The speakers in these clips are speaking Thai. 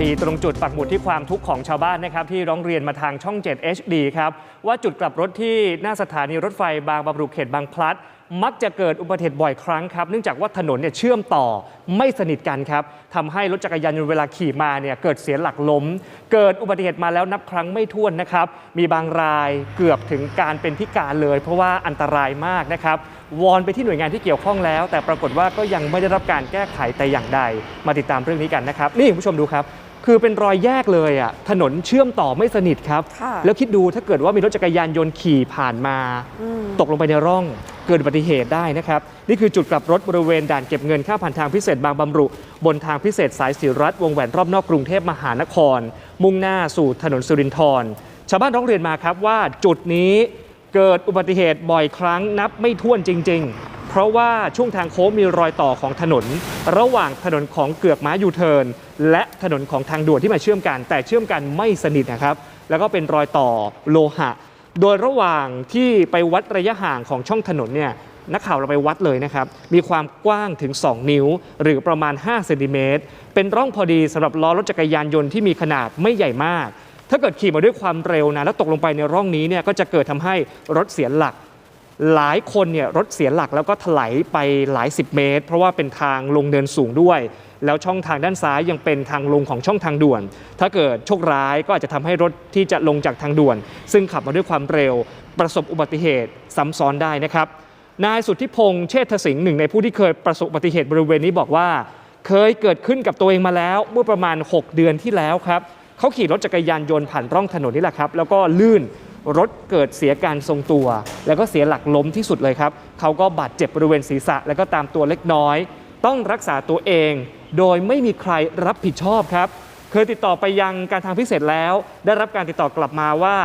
ฟรีตรงจุดปักหมุดที่ความทุกข์ของชาวบ้านนะครับที่ร้องเรียนมาทางช่อง 7 HD ครับว่าจุดกลับรถที่หน้าสถานีรถไฟบางบำรุเขตบางพลัด มักจะเกิดอุบัติเหตุบ่อยครั้งครับเนื่องจากว่าถนนเนี่ยเชื่อมต่อไม่สนิทกันครับทำให้รถจักรยานยนต์เวลาขี่มาเนี่ยเกิดเสียหลักล้ม เกิดอุบัติเหตุมาแล้วนับครั้งไม่ถ้วนนะครับมีบางรายเกือบถึงการเป็นพิการเลย เพราะว่าอันตรายมากนะครับวอนไปที่หน่วยงานที่เกี่ยวข้องแล้ว แต่ปรากฏว่าก็ยังไม่ได้รับการแก้ไขแต่อย่างใด มาติดตามเรื่องนี้กันนะครับ นี่คุณผู้ชมดูครับ คือเป็นรอยแยกเลยอะถนนเชื่อมต่อไม่สนิทครับ ค่ะแล้วคิดดูถ้าเกิดว่ามีรถจักรยานยนต์ขี่ผ่านมา อืม ตกลงไปในร่องเกิดอุบัติเหตุได้นะครับ นี่คือจุดกลับรถบริเวณด่านเก็บเงินค่าผ่านทางพิเศษบางบำรุ บนทางพิเศษสายสีรัฐวงแหวนรอบนอกกรุงเทพมหานคร มุ่งหน้าสู่ถนนสุรินทร์ชาวบ้านร้องเรียนมาครับว่าจุดนี้เกิดอุบัติเหตุบ่อยครั้งนับไม่ถ้วนจริง ๆ เพราะว่าช่วงทางโค้งมีรอยต่อของถนน ระหว่างถนนของเกือกม้ายูเทิร์นและถนนของทางด่วนที่มาเชื่อมกัน แต่เชื่อมกันไม่สนิทนะครับ แล้วก็เป็นรอยต่อโลหะ โดยระหว่างที่ไปวัดระยะห่างของช่องถนนเนี่ยนักข่าวเราไปวัดเลยนะครับ มีความกว้างถึง 2 นิ้ว หรือประมาณ5เซนติเมตรเป็นร่องพอดีสำหรับล้อรถจักรยานยนต์ที่มีขนาดไม่ใหญ่มาก ถ้าเกิดขี่มาด้วยความเร็วนะแล้วตกลงไปในร่องนี้เนี่ยก็จะเกิดทำให้รถเสียหลัก หลายคนเนี่ยรถเสียหลักแล้วก็ถลายไปหลายสิบเมตร เพราะว่าเป็นทางลงเนินสูงด้วย แล้วช่องทางด้านซ้ายยังเป็นทางลงของช่องทางด่วน ถ้าเกิดโชคร้ายก็อาจจะทำให้รถที่จะลงจากทางด่วน ซึ่งขับมาด้วยความเร็ว ประสบอุบัติเหตุซ้ำซ้อนได้นะครับนายสุทธิพงษ์เชษฐสิงห์หนึ่งในผู้ที่เคยประสบอุบัติเหตุบริเวณนี้บอกว่า เคยเกิดขึ้นกับตัวเองมาแล้ว เมื่อประมาณ 6 เดือนที่แล้วครับเขาขี่รถจักรยานยนต์ผ่านร่องถนนนี่แหละครับ แล้วก็ลื่น รถเกิดเสียการทรงตัว แล้วก็เสียหลักล้มที่สุดเลยครับ เขาก็บาดเจ็บบริเวณศีรษะ แล้วก็ตามตัวเล็กน้อย ต้องรักษาตัวเอง โดยไม่มีใครรับผิดชอบครับ เคยติดต่อไปยังการทางพิเศษแล้ว ได้รับการติดต่อกลับมาว่า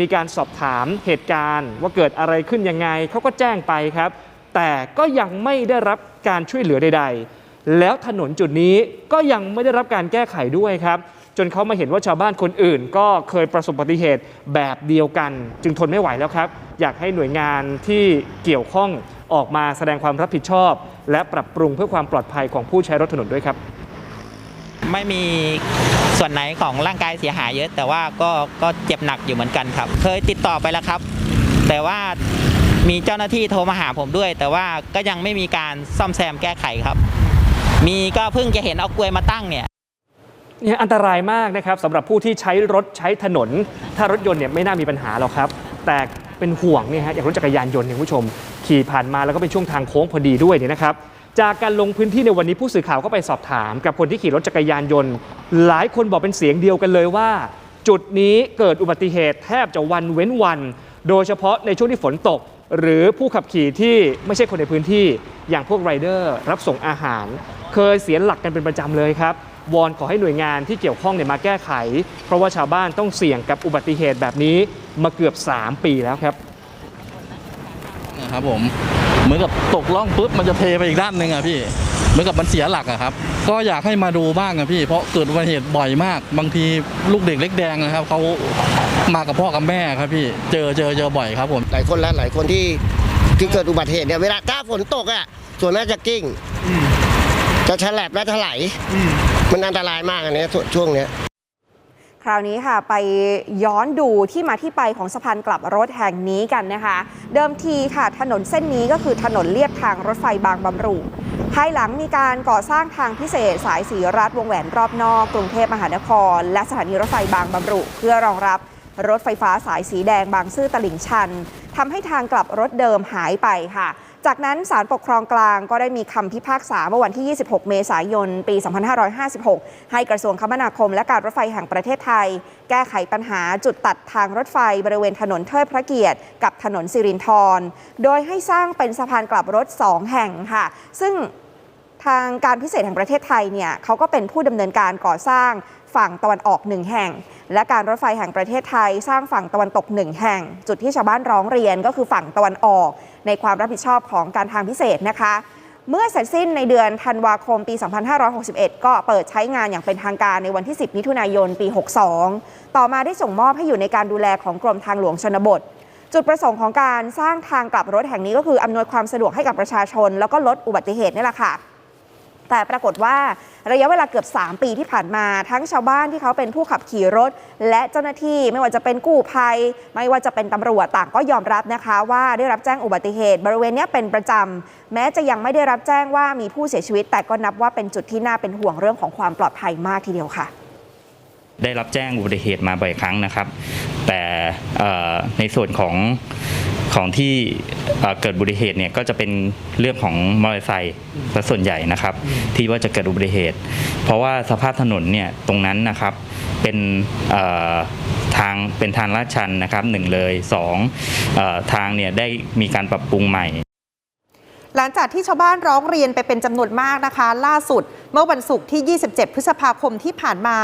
มีการสอบถามเหตุการณ์ ว่าเกิดอะไรขึ้นยังไงเขาก็แจ้งไปครับ แต่ก็ยังไม่ได้รับการช่วยเหลือใด ๆ แล้วถนนจุดนี้ก็ยังไม่ได้รับการแก้ไขด้วยครับ จนเขามาเห็นว่าชาวบ้านคนอื่น ก็เคยประสบอุบัติเหตุแบบเดียวกัน จึงทนไม่ไหวแล้วครับ อยากให้หน่วยงานที่เกี่ยวข้องออกมาแสดงความรับผิดชอบ และปรับปรุงเพื่อความปลอดภัยของผู้ใช้รถถนนด้วยครับ ไม่มีส่วนไหนของร่างกายเสียหายเยอะ แต่ว่าก็ก็เจ็บหนักอยู่เหมือนกันครับ เคยติดต่อไปแล้วครับ แต่ว่ามีเจ้าหน้าที่โทรมาหาผมด้วย แต่ว่าก็ยังไม่มีการซ่อมแซมแก้ไขครับ มีก็เพิ่งจะเห็นเอากลวยมาตั้งเนี่ย เนี่ยอันตรายมากนะครับสำหรับผู้ที่ใช้รถใช้ถนน ถ้ารถยนต์เนี่ยไม่น่ามีปัญหาหรอกครับ แต่เป็นห่วงเนี่ยฮะอย่างรถจักรยานยนต์เนี่ยคุณผู้ชม ขี่ผ่านมาแล้วก็เป็นช่วงทางโค้งพอดีด้วยเนี่ยนะครับจากการลงพื้นที่ในวันนี้ผู้สื่อข่าวก็ไปสอบถาม กับคนที่ขี่รถจักรยานยนต์ หลายคนบอกเป็นเสียงเดียวกันเลยว่า จุดนี้เกิดอุบัติเหตุแทบจะวันเว้นวัน โดยเฉพาะในช่วงที่ฝนตก หรือผู้ขับขี่ที่ไม่ใช่คนในพื้นที่ อย่างพวกไรเดอร์รับส่งอาหาร เคยเสียหลักกันเป็นประจำเลยครับ วอนขอให้หน่วยงานที่เกี่ยวข้องเนี่ยมาแก้ไข เพราะว่าชาวบ้านต้องเสี่ยงกับอุบัติเหตุแบบนี้มาเกือบ 3 ปีแล้วครับนะครับผมเหมือนกับตกล่องปุ๊บมันจะเทไปอีกด้านหนึ่งอะพี่เหมือนกับมันเสียหลักอะครับ ก็อยากให้มาดูบ้างอะพี่เพราะเกิดอุบัติเหตุบ่อยมาก บางทีลูกเด็กเล็กแดงนะครับเขามากับพ่อกับแม่ครับพี่เจอเจอเจอบ่อยครับผมหลายคนแล้วหลายคนที่ที่เกิดอุบัติเหตุเนี่ยเวลาถ้าฝนตกอะส่วนมากจะกิ้งจะฉลับและถลาย มันอันตรายมากอันนี้ช่วงช่วงเนี้ยคราวนี้ค่ะไปย้อนดูที่มาที่ไปของสะพานกลับรถแห่งนี้กันนะคะ เดิมทีค่ะถนนเส้นนี้ก็คือถนนเลียบทางรถไฟบางบำรุภายหลังมีการก่อสร้างทางพิเศษสายสีรัฐวงแหวนรอบนอก กรุงเทพมหานคร และสถานีรถไฟบางบำรุเพื่อรองรับรถไฟฟ้าสายสีแดงบางซื่อตลิ่งชันทำให้ทางกลับรถเดิมหายไปค่ะ จากนั้นศาลปกครองกลางก็ได้มีคำพิพากษาเมื่อวันที่ 26 เมษายน ปี 2556 ให้กระทรวงคมนาคมและการรถไฟแห่งประเทศไทย แก้ไขปัญหาจุดตัดทางรถไฟบริเวณถนนเทิดพระเกียรติ กับถนนสิรินธร โดยให้สร้างเป็นสะพานกลับรถ 2 แห่งค่ะ ซึ่งทางการพิเศษแห่งประเทศไทยเนี่ยเขาก็เป็นผู้ดำเนินการก่อสร้างฝั่งตะวันออกหนึ่งแห่ง และการรถไฟแห่งประเทศไทย สร้างฝั่งตะวันตกหนึ่งแห่ง จุดที่ชาวบ้านร้องเรียนก็คือฝั่งตะวันออก ในความรับผิดชอบของการทางพิเศษนะคะ เมื่อเสร็จสิ้นในเดือนธันวาคมปี 2561 ก็เปิดใช้งานอย่างเป็นทางการในวันที่ 10 มิถุนายนปี 62 ต่อมาได้ส่งมอบให้อยู่ในการดูแลของกรมทางหลวงชนบทจุดประสงค์ของการสร้างทางกลับรถแห่งนี้ก็คืออำนวยความสะดวกให้กับประชาชน แล้วก็ลดอุบัติเหตุนี่แหละค่ะ แต่ปรากฏว่าระยะเวลาเกือบ 3 ปีที่ผ่านมา ทั้งชาวบ้านที่เขาเป็นผู้ขับขี่รถ และเจ้าหน้าที่ไม่ว่าจะเป็นกู้ภัย ไม่ว่าจะเป็นตำรวจต่างก็ยอมรับนะคะ ว่าได้รับแจ้งอุบัติเหตุ บริเวณนี้เป็นประจำแม้จะยังไม่ได้รับแจ้งว่ามีผู้เสียชีวิต แต่ก็นับว่าเป็นจุดที่น่าเป็นห่วงเรื่องของความปลอดภัยมากทีเดียวค่ะได้รับแจ้งอุบัติเหตุมาบ่อยครั้งนะครับ แต่ในส่วนของ ของที่เอ่อเกิดอุบัติเหตุเนี่ยก็จะเป็นเรื่องของมอเตอร์ไซค์ซะส่วนใหญ่นะครับ ที่ว่าจะเกิดอุบัติเหตุ เพราะว่าสภาพถนนเนี่ยตรงนั้นนะครับเป็นเอ่อทางเป็นทางลาดชันนะครับหนึ่งเลยสองเออทางเนี่ยได้มีการปรับปรุงใหม่ หลังจากที่ชาวบ้านร้องเรียนไปเป็นจำนวนมากนะคะ ล่าสุด เมื่อวันศุกร์ที่ 27 พฤษภาคมที่ผ่านมา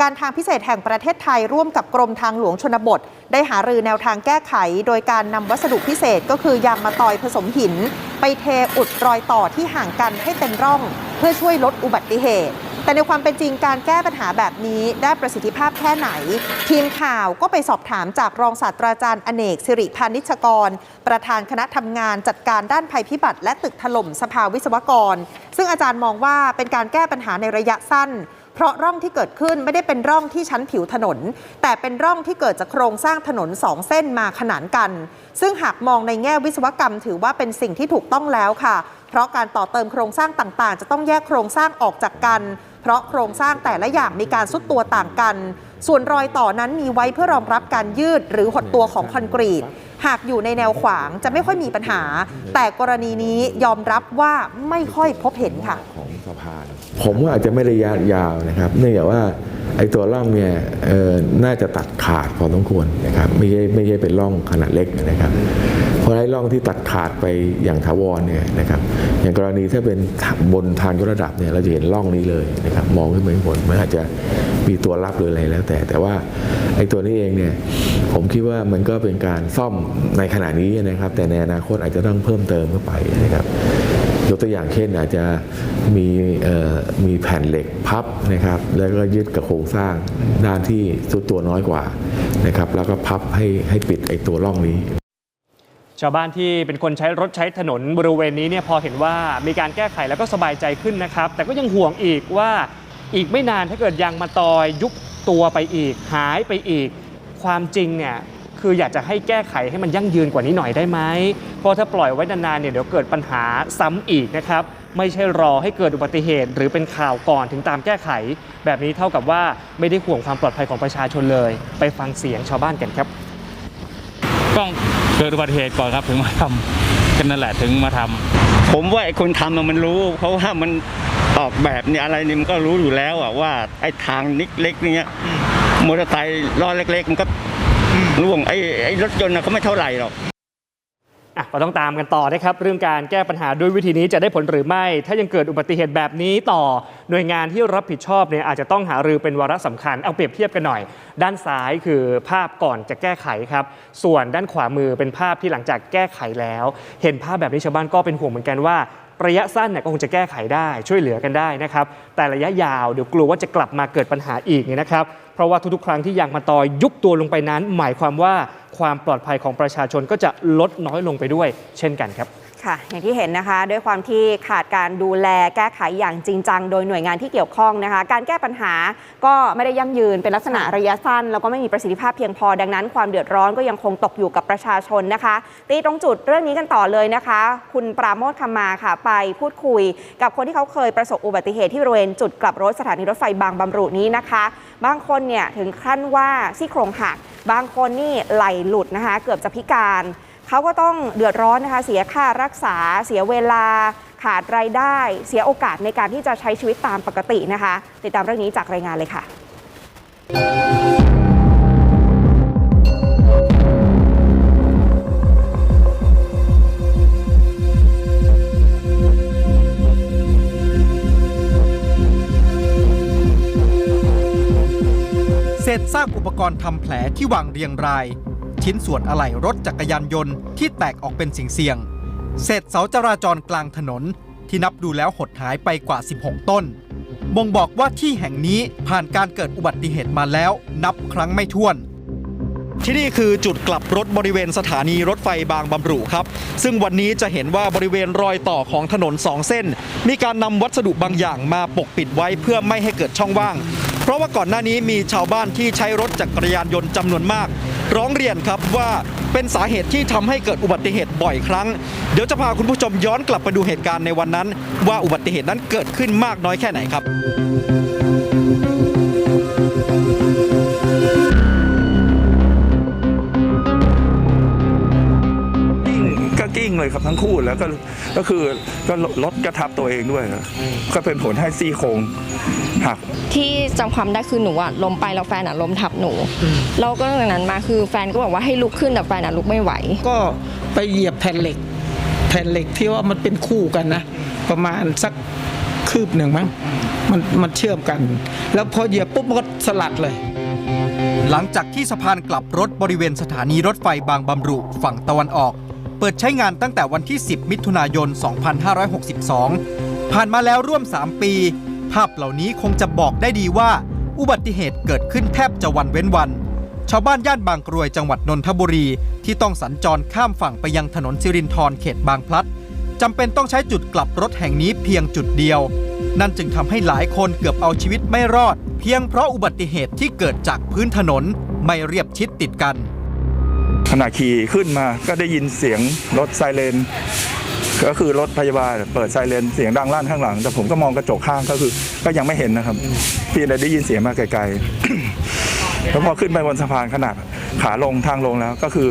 การทางพิเศษแห่งประเทศไทยร่วมกับกรมทางหลวงชนบท ได้หารือแนวทางแก้ไข โดยการนำวัสดุพิเศษก็คือยางมะตอยผสมหิน ไปเทอุดรอยต่อที่ห่างกันให้เต็มร่อง เพื่อช่วยลดอุบัติเหตุ ในความเป็นจริงการแก้ปัญหาแบบนี้ได้ประสิทธิภาพแค่ไหน ทีมข่าวก็ไปสอบถามจากรองศาสตราจารย์อเนกสิริพานิชกร ประธานคณะทำงานจัดการด้านภัยพิบัติ และตึกถล่มสภาวิศวกร ซึ่งอาจารย์มองว่าเป็นการแก้ปัญหาในระยะสั้นเพราะร่องที่เกิดขึ้นไม่ได้เป็นร่องที่ชั้นผิวถนน แต่เป็นร่องที่เกิดจากโครงสร้างถนนสองเส้นมาขนานกัน ซึ่งหากมองในแง่วิศวกรรม ถือว่าเป็นสิ่งที่ถูกต้องแล้วค่ะ เพราะการต่อเติมโครงสร้างต่างๆ จะต้องแยกโครงสร้างออกจากกัน เพราะโครงสร้างแต่ละอย่างมีการซุดตัวต่างกัน ส่วนรอยต่อนั้นมีไว้เพื่อรองรับการยืดหรือหดตัวของคอนกรีต หากอยู่ในแนวขวางจะไม่ค่อยมีปัญหา แต่กรณีนี้ยอมรับว่าไม่ค่อยพบเห็นค่ะ ของสะพาน ผมว่าอาจจะไม่ระยะยาวนะครับ เนื่องจากว่าไอ้ตัวร่องเนี่ยเอ่อน่าจะตัดขาดพอสมควรนะครับ ไม่ใช่ไม่ใช่เป็นร่องขนาดเล็กนะครับ เพราะไอ้ร่องที่ตัดขาดไปอย่างถาวรเนี่ยนะครับอย่างกรณีถ้าเป็นบนทางยกระดับเนี่ยเราจะเห็นร่องนี้เลยนะครับมองขึ้นไปข้างบนมันอาจจะมีตัวรับหรืออะไรแล้ว แต่แต่ว่าไอ้ตัวนี้เองเนี่ยผมคิดว่ามันก็เป็นการซ่อมในขณะนี้นะครับ แต่ในอนาคตอาจจะต้องเพิ่มเติมเข้าไปนะครับยกตัวอย่างเช่นอาจจะมีมีแผ่นเหล็กพับนะครับ แล้วก็ยึดกับโครงสร้างด้านที่สุดตัวน้อยกว่านะครับ แล้วก็พับให้ให้ปิดไอ้ตัวร่องนี้ ชาวบ้านที่เป็นคนใช้รถใช้ถนนบริเวณนี้เนี่ยพอเห็นว่ามีการแก้ไขแล้วก็สบายใจขึ้นนะครับ แต่ก็ยังห่วงอีกว่าอีกไม่นานถ้าเกิดยางมาตอยยุบตัวไปอีก หายไปอีก ความจริงเนี่ยคืออยากจะให้แก้ไขให้มันยั่งยืนกว่านี้หน่อยได้ไหมเพราะถ้าปล่อยไว้นานๆเนี่ยเดี๋ยวเกิดปัญหาซ้ำอีกนะครับไม่ใช่รอให้เกิดอุบัติเหตุ หรือเป็นข่าวก่อนถึงตามแก้ไข แบบนี้เท่ากับว่าไม่ได้ห่วงความปลอดภัยของประชาชนเลย ไปฟังเสียงชาวบ้านกันครับต้อง กิดอุบัติเหตุก่อนครับถึงมาทำกันนั่นแหละถึงมาทำผมว่าไอ้คนทำน่ะมันรู้ เพราะว่ามันออกแบบเนี่ยอะไรนี่มันก็รู้อยู่แล้วอะว่าไอ้ทางนิดเล็กเนี่ยมอเตอร์ไซค์ล้อเล็ก ๆ มันก็ร่วงไอ้ไอ้รถยนต์น่ะเขาไม่เท่าไหร่หรอก อะก็ต้องตามกันต่อนะครับ เรื่องการแก้ปัญหาด้วยวิธีนี้จะได้ผลหรือไม่ ถ้ายังเกิดอุบัติเหตุแบบนี้ต่อหน่วยงานที่รับผิดชอบเนี่ยอาจจะต้องหารือเป็นวาระสำคัญเอาเปรียบเทียบกันหน่อย ด้านซ้ายคือภาพก่อนจะแก้ไขครับ ส่วนด้านขวามือเป็นภาพที่หลังจากแก้ไขแล้ว เห็นภาพแบบนี้ชาวบ้านก็เป็นห่วงเหมือนกันว่าระยะสั้นเนี่ยก็คงจะแก้ไขได้ช่วยเหลือกันได้นะครับ แต่ระยะยาวเดี๋ยวกลัวว่าจะกลับมาเกิดปัญหาอีกเนี่ยนะครับ เพราะว่าทุกๆ ครั้งที่ยางมาตอยยุบตัวลงไปนั้น หมายความว่าความปลอดภัยของประชาชนก็จะลดน้อยลงไปด้วย เช่นกันครับค่ะอย่างที่เห็นนะคะด้วยความที่ขาดการดูแลแก้ไขอย่างจริงจัง โดยหน่วยงานที่เกี่ยวข้องนะคะ การแก้ปัญหาก็ไม่ได้ยั่งยืนเป็นลักษณะระยะสั้น แล้วก็ไม่มีประสิทธิภาพเพียงพอดังนั้น ความเดือดร้อนก็ยังคงตกอยู่กับประชาชนนะคะ ตีตรงจุดเรื่องนี้กันต่อเลยนะคะ คุณปราโมทคำมาค่ะ ไปพูดคุย กับคนที่เขาเคยประสบอุบัติเหตุที่บริเวณจุดกลับรถสถานีรถไฟบางบำรุนี้นะคะ บางคนเนี่ยถึงขั้นว่าซี่โครงหัก บางคนนี่ไหลหลุดนะคะ เกือบจะพิการเขาก็ต้องเดือดร้อนนะคะ เสียค่ารักษา เสียเวลา ขาดรายได้ เสียโอกาสในการที่จะใช้ชีวิตตามปกตินะคะ ติดตามเรื่องนี้จากรายงานเลยค่ะ ษซากอุปกรณ์ทำแผลที่วางเรียงราย ชิ้นส่วนอะไหล่รถจักรยานยนต์ที่แตกออกเป็นสิ่งเสี่ยง เศษเสาจราจรกลางถนนที่นับดูแล้วหดหายไปกว่า 16 ต้นบ่งบอกว่าที่แห่งนี้ผ่านการเกิดอุบัติเหตุมาแล้ว นับครั้งไม่ถ้วนที่นี่คือจุดกลับรถบริเวณสถานีรถไฟบางบำรุครับ ซึ่งวันนี้จะเห็นว่าบริเวณรอยต่อของถนนสองเส้น มีการนำวัสดุบางอย่างมาปกปิดไว้เพื่อไม่ให้เกิดช่องว่าง เพราะว่าก่อนหน้านี้มีชาวบ้านที่ใช้รถจักรยานยนต์จำนวนมาก ร้องเรียนครับว่าเป็นสาเหตุที่ทำให้เกิดอุบัติเหตุบ่อยครั้ง เดี๋ยวจะพาคุณผู้ชมย้อนกลับไปดูเหตุการณ์ในวันนั้น ว่าอุบัติเหตุนั้นเกิดขึ้นมากน้อยแค่ไหนครับ เลยครับทั้งคู่แล้วก็ก็คือก็รถกระทับตัวเองด้วยครับก็เป็นผลให้ซี่โครงหักที่จำความได้คือหนูอะล้มไปแล้วแฟนอะล้มทับหนูแล้วก็จากนั้นมาคือแฟนก็บอกว่าให้ลุกขึ้นแต่แฟนอะลุกไม่ไหว ก็ไปเหยียบแผ่นเหล็ก แผ่นเหล็กที่ว่ามันเป็นคู่กันนะ ประมาณสักคืบหนึ่งมั้งมันมันเชื่อมกัน แล้วพอเหยียบปุ๊บมันก็สลัดเลย หลังจากที่สะพานกลับรถบริเวณสถานีรถไฟบางบำรุฝั่งตะวันออก เปิดใช้งานตั้งแต่วันที่ 10 มิถุนายน 2562 ผ่านมาแล้วร่วม 3 ปี ภาพเหล่านี้คงจะบอกได้ดีว่า อุบัติเหตุเกิดขึ้นแทบจะวันเว้นวัน ชาวบ้านย่านบางกรวยจังหวัดนนทบุรี ที่ต้องสัญจรข้ามฝั่งไปยังถนนสิรินธรเขตบางพลัดจำเป็นต้องใช้จุดกลับรถแห่งนี้เพียงจุดเดียว นั่นจึงทำให้หลายคนเกือบเอาชีวิตไม่รอด เพียงเพราะอุบัติเหตุที่เกิดจากพื้นถนนไม่เรียบชิดติดกัน ขณะขี่ขึ้นมาก็ได้ยินเสียงรถไซเรนก็คือรถพยาบาลเปิดไซเรนเสียงดังลั่นข้างหลัง แต่ผมก็มองกระจกข้างก็คือ ก็ยังไม่เห็นนะครับเพียงแต่ได้ยินเสียงมาไกลๆแล้วพอขึ้นไปบนสะพานขนาดขาลงทางลงแล้วก็คือ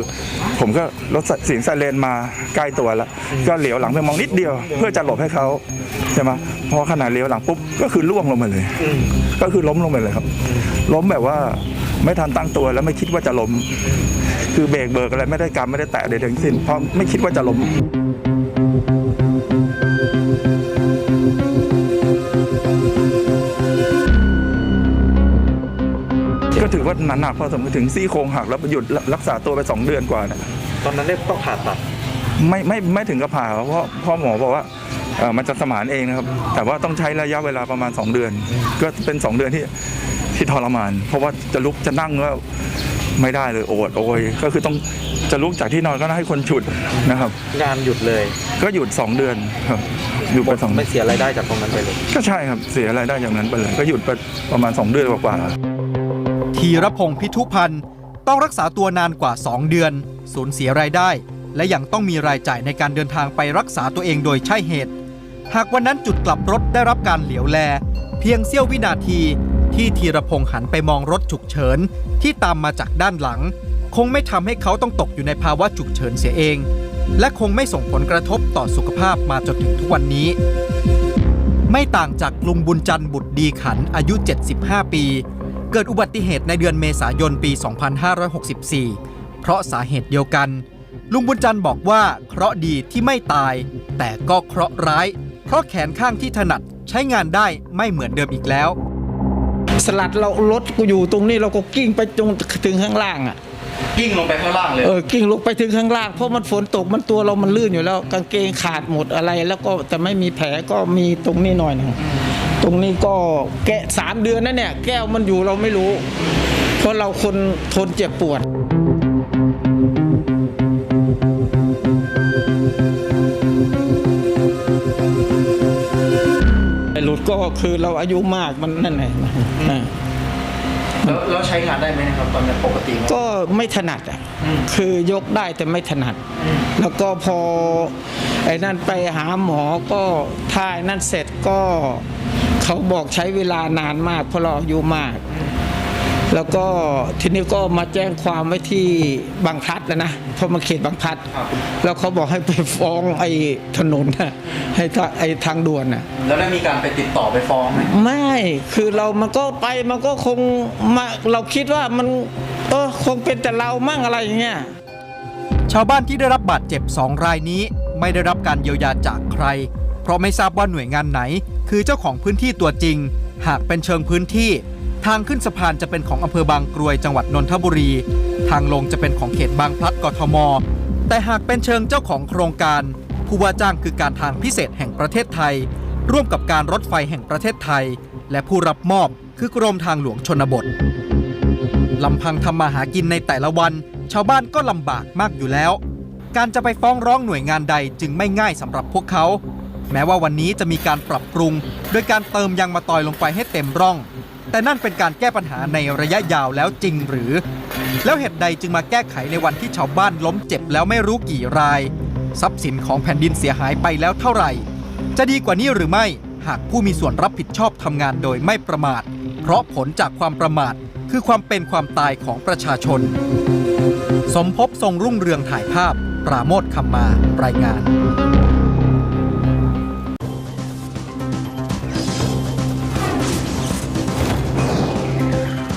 ผมก็รถเสียงไซเรนมาใกล้ตัวแล้ว ก็เหลียวหลังไปมองนิดเดียว เพื่อจะหลบให้เขาใช่ไหมพอขนาดเลี้ยวหลังปุ๊บก็คือล่วงลงมาเลย ก็คือล้มลงไปเลยครับ ล้มแบบว่าไม่ทันตั้งตัวแล้วไม่คิดว่าจะล้ม คือเบรกเบิกอะไรไม่ได้กำไม่ได้แตะใดทั้งสิ้นเพราะไม่คิดว่าจะล้มก็ถือว่าหนักๆพอสมควรถึงซี่โครงหักแล้วหยุดรักษาตัวไป 2 เดือนกว่านะตอนนั้นได้ต้องผ่าตัดไม่ไม่ไม่ถึงกับผ่าเพราะเพ่อหมอบอกว่าเอ่อมันจะสมานเองนะครับ แต่ว่าต้องใช้ระยะเวลาประมาณ 2 เดือน ก็เป็น 2 เดือนที่ที่ทรมาน เพราะว่าจะลุกจะนั่งก็ ไม่ได้เลยโอดโอยก็คือต้องจะลุกจากที่นอนก็ต้องให้คนฉุดนะครับ งานหยุดเลยก็หยุด 2 เดือนครับหยุดไปสองไม่เสียรายได้จากตรงนั้นไปเลย ก็ใช่ครับเสียรายได้อย่างนั้นไปเลย ก็หยุดไปประมาณ 2 เดือนกว่าๆธีรพงศ์พิทุพันธ์ต้องรักษาตัวนานกว่า 2 เดือน สูญเสียรายได้ และยังต้องมีรายจ่ายในการเดินทางไปรักษาตัวเองโดยใช่เหตุ หากวันนั้นจุดกลับรถได้รับการเหลียวแล เพียงเสี้ยววินาที ที่ธีรพงศ์หันไปมองรถฉุกเฉินที่ตามมาจากด้านหลัง คงไม่ทำให้เขาต้องตกอยู่ในภาวะฉุกเฉินเสียเอง และคงไม่ส่งผลกระทบต่อสุขภาพมาจนถึงทุกวันนี้ ไม่ต่างจากลุงบุญจันทร์บุตรดีขันอายุ 75 ปี เกิดอุบัติเหตุในเดือนเมษายนปี 2564 เพราะสาเหตุเดียวกัน ลุงบุญจันทร์บอกว่าเคราะห์ดีที่ไม่ตาย แต่ก็เคราะห์ร้าย เพราะแขนข้างที่ถนัดใช้งานได้ไม่เหมือนเดิมอีกแล้ว สลัดเรารถกูอยู่ตรงนี้เราก็กิ้งไปตรงถึงข้างล่างอะกิ้งลงไปข้างล่างเลยเออกิ้งลงไปถึงข้างล่างเพราะมันฝนตกมันตัวเรามันลื่นอยู่แล้ว กางเกงขาดหมดอะไร แล้วก็แต่ไม่มีแผลก็มีตรงนี้หน่อยหนึงตรงนี้ก็แกะสามเดือนนั่นเนี่ย แก้วมันอยู่เราไม่รู้ เพราะเราคนทนเจ็บปวด คือเราอายุมากมันนั่นไงอ่าแล้วแล้วใช้งานได้ไหมนะครับตอนนี้ปกติก็ไม่ถนัดอะคือยกได้แต่ไม่ถนัด แล้วก็พอไอ้นั่นไปหาหมอก็ถ้าไอ้นั่นเสร็จก็เขาบอกใช้เวลานานมากเพราะเราอายุมาก แล้วก็ทีนี้ก็มาแจ้งความไว้ที่บางพลัดแล้วนะเพราะมาเขตบางพลัด แล้วเขาบอกให้ไปฟ้องไอ้ถนนน่ะให้ทาไอ้ทางด่วนน่ะแล้วได้มีการไปติดต่อไปฟ้องไหมไม่คือเรามันก็ไปมันก็คงมาเราคิดว่ามันเออคงเป็นแต่เรามั่งอะไรอย่างเงี้ยชาวบ้านที่ได้รับบาดเจ็บ 2 รายนี้ ไม่ได้รับการเยียวยาจากใคร เพราะไม่ทราบว่าหน่วยงานไหน คือเจ้าของพื้นที่ตัวจริง หากเป็นเชิงพื้นที่ ทางขึ้นสะพานจะเป็นของอำเภอบางกรวยจังหวัดนนทบุรี ทางลงจะเป็นของเขตบางพลัดกทม แต่หากเป็นเชิงเจ้าของโครงการ ผู้ว่าจ้างคือการทางพิเศษแห่งประเทศไทย ร่วมกับการรถไฟแห่งประเทศไทย และผู้รับมอบคือกรมทางหลวงชนบทลำพังทำมาหากินในแต่ละวัน ชาวบ้านก็ลำบากมากอยู่แล้ว การจะไปฟ้องร้องหน่วยงานใดจึงไม่ง่ายสำหรับพวกเขา แม้ว่าวันนี้จะมีการปรับปรุง โดยการเติมยางมาตอยลงไปให้เต็มร่อง แต่นั่นเป็นการแก้ปัญหาในระยะยาวแล้วจริงหรือ แล้วเหตุใดจึงมาแก้ไขในวันที่ชาวบ้านล้มเจ็บแล้วไม่รู้กี่ราย ทรัพย์สินของแผ่นดินเสียหายไปแล้วเท่าไหร่ จะดีกว่านี้หรือไม่หากผู้มีส่วนรับผิดชอบทำงานโดยไม่ประมาท เพราะผลจากความประมาท คือความเป็นความตายของประชาชน สมภพทรงรุ่งเรืองถ่ายภาพ ปราโมทคำมารายงาน